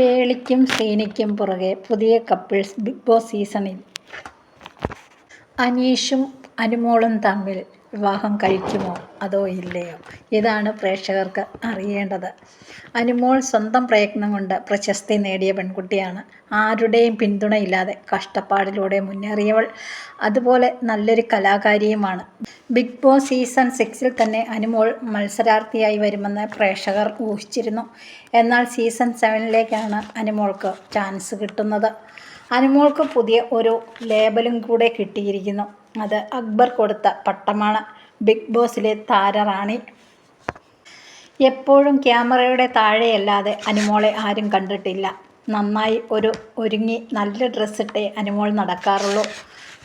പേളിക്കും സീനയ്ക്കും പുറകെ പുതിയ couples big boss സീസണിൽ. അനീഷും അനുമോളും തമ്മിൽ വിവാഹം കഴിക്കുമോ? അതോ ഇല്ലയോ? ഇതാണ് പ്രേക്ഷകർക്ക് അറിയേണ്ടത്. അനുമോൾ സ്വന്തം പ്രയത്നം കൊണ്ട് പ്രശസ്തി നേടിയ പെൺകുട്ടിയാണ്. ആരുടെയും പിന്തുണയില്ലാതെ കഷ്ടപ്പാടിലൂടെ മുന്നേറിയവൾ അതുപോലെ നല്ലൊരു കലാകാരിയുമാണ്. ബിഗ് ബോസ് സീസൺ സിക്സിൽ തന്നെ അനുമോൾ മത്സരാർത്ഥിയായി വരുമെന്ന് പ്രേക്ഷകർ ഊഹിച്ചിരുന്നു. എന്നാൽ സീസൺ സെവനിലേക്കാണ് അനുമോൾക്ക് ചാൻസ് കിട്ടുന്നത്. അനുമോൾക്ക് പുതിയ ഒരു ലേബലും കൂടെ കിട്ടിയിരിക്കുന്നു. അത് അക്ബർ കൊടുത്ത പട്ടമാണ്. ബിഗ് ബോസിലെ താരറാണി. എപ്പോഴും ക്യാമറയുടെ താഴെയല്ലാതെ അനുമോളെ ആരും കണ്ടിട്ടില്ല. നന്നായി ഒരു ഒരുങ്ങി നല്ല ഡ്രസ്സിട്ടേ അനുമോൾ നടക്കാറുള്ളൂ.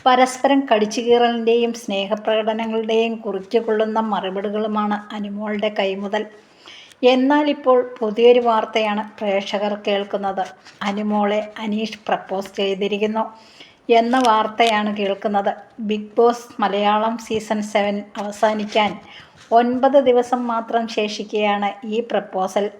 പരസ്പരം കടിച്ചുകീറലിന്റെയും സ്നേഹപ്രകടനങ്ങളുടെയും കുറിച്ചു കൊള്ളുന്ന മറുപടികളുമാണ് അനുമോളുടെ കൈമുതൽ. എന്നാൽ ഇപ്പോൾ പുതിയൊരു വാർത്തയാണ് പ്രേക്ഷകർ കേൾക്കുന്നത്. അനുമോളെ അനീഷ് പ്രപ്പോസ് ചെയ്തിരിക്കുന്നു എന്ന വാർത്തയാണ് കേൾക്കുന്നത്. Bigg Boss Malayalam season seven അവസാനിക്കാൻ ഒൻപത് ദിവസം മാത്രം ശേഷിക്കുകയാണ് ഈ പ്രപ്പോസൽ.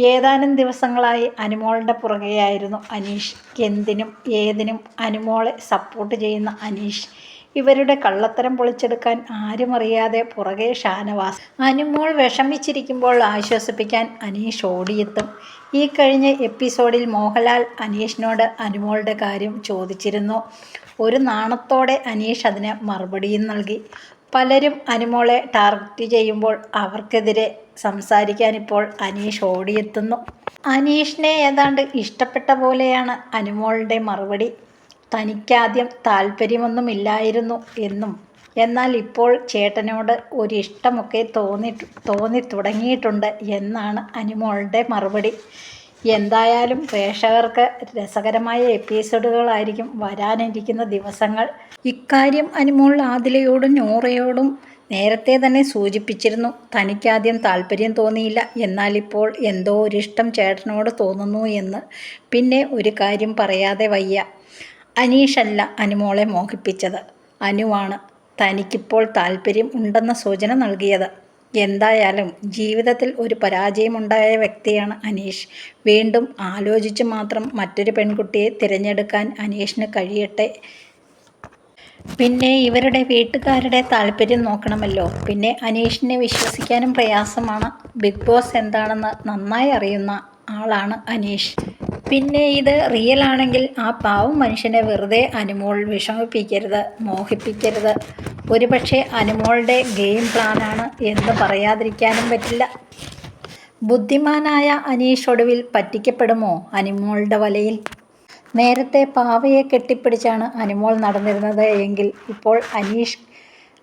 ഏതാനും ദിവസങ്ങളായി അനുമോളുടെ പുറകെയായിരുന്നു അനീഷ്. എന്തിനും ഏതിനും അനുമോളെ സപ്പോർട്ട് ചെയ്യുന്ന അനീഷ് ഇവരുടെ കള്ളത്തരം പൊളിച്ചെടുക്കാൻ ആരും അറിയാതെ പുറകെ ഷാനവാസ്. അനുമോൾ വിഷമിച്ചിരിക്കുമ്പോൾ ആശ്വസിപ്പിക്കാൻ അനീഷ് ഓടിയെത്തും. ഈ കഴിഞ്ഞ എപ്പിസോഡിൽ മോഹൻലാൽ അനീഷിനോട് അനുമോളുടെ കാര്യം ചോദിച്ചിരുന്നു. ഒരു നാണത്തോടെ അനീഷ് അതിന് മറുപടിയും നൽകി. പലരും അനുമോളെ ടാർഗറ്റ് ചെയ്യുമ്പോൾ അവർക്കെതിരെ സംസാരിക്കാൻ ഇപ്പോൾ അനീഷ് ഓടിയെത്തുന്നു. അനീഷിനെ ഏതാണ്ട് ഇഷ്ടപ്പെട്ട പോലെയാണ് അനുമോളുടെ മറുപടി. തനിക്കാദ്യം താല്പര്യമൊന്നുമില്ലായിരുന്നു എന്നും. എന്നാൽ ഇപ്പോൾ ചേട്ടനോട് ഒരിഷ്ടമൊക്കെ തോന്നി തോന്നി തുടങ്ങിയിട്ടുണ്ട് എന്നാണ് അനുമോളുടെ മറുപടി. എന്തായാലും പ്രേക്ഷകർക്ക് രസകരമായ എപ്പിസോഡുകളായിരിക്കും വരാനിരിക്കുന്ന ദിവസങ്ങൾ. ഇക്കാര്യം അനുമോൾ ആദിലയോടും നൂറയോടും നേരത്തെ തന്നെ സൂചിപ്പിച്ചിരുന്നു. തനിക്കാദ്യം താല്പര്യം തോന്നിയില്ല. എന്നാൽ ഇപ്പോൾ എന്തോ ഒരിഷ്ടം ചേട്ടനോട് തോന്നുന്നു എന്ന്. പിന്നെ ഒരു കാര്യം പറയാതെ വയ്യ. അനീഷല്ല അനുമോളെ മോഹിപ്പിച്ചത്. അനുവാണ്. തനിക്കിപ്പോൾ താല്പര്യം ഉണ്ടെന്ന സൂചന നൽകിയത്. എന്തായാലും ജീവിതത്തിൽ ഒരു പരാജയമുണ്ടായ വ്യക്തിയാണ് അനീഷ്. വീണ്ടും ആലോചിച്ച് മാത്രം മറ്റൊരു പെൺകുട്ടിയെ തിരഞ്ഞെടുക്കാൻ അനീഷിന് കഴിയട്ടെ. പിന്നെ ഇവരുടെ വീട്ടുകാരുടെ താല്പര്യം നോക്കണമല്ലോ. പിന്നെ അനീഷിനെ വിശ്വസിക്കാനും പ്രയാസമാണ്. ബിഗ് ബോസ് എന്താണെന്ന് നന്നായി അറിയുന്ന ആളാണ് അനീഷ്. പിന്നെ ഇത് റിയൽ ആണെങ്കിൽ ആ പാവം മനുഷ്യനെ വെറുതെ അനുമോൾ വിഷമിപ്പിക്കരുത് മോഹിപ്പിക്കരുത്. ഒരുപക്ഷെ അനുമോളുടെ ഗെയിം പ്ലാനാണ് എന്ന് പറയാതിരിക്കാനും പറ്റില്ല. ബുദ്ധിമാനായ അനീഷ് ഒടുവിൽ പറ്റിക്കപ്പെടുമോ അനുമോളുടെ വലയിൽ? നേരത്തെ പാവയെ കെട്ടിപ്പിടിച്ചാണ് അനുമോൾ നടന്നിരുന്നത് എങ്കിൽ ഇപ്പോൾ അനീഷ്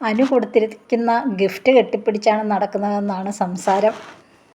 അനു കൊടുത്തിരിക്കുന്ന ഗിഫ്റ്റ് കെട്ടിപ്പിടിച്ചാണ് നടക്കുന്നതെന്നാണ് സംസാരം.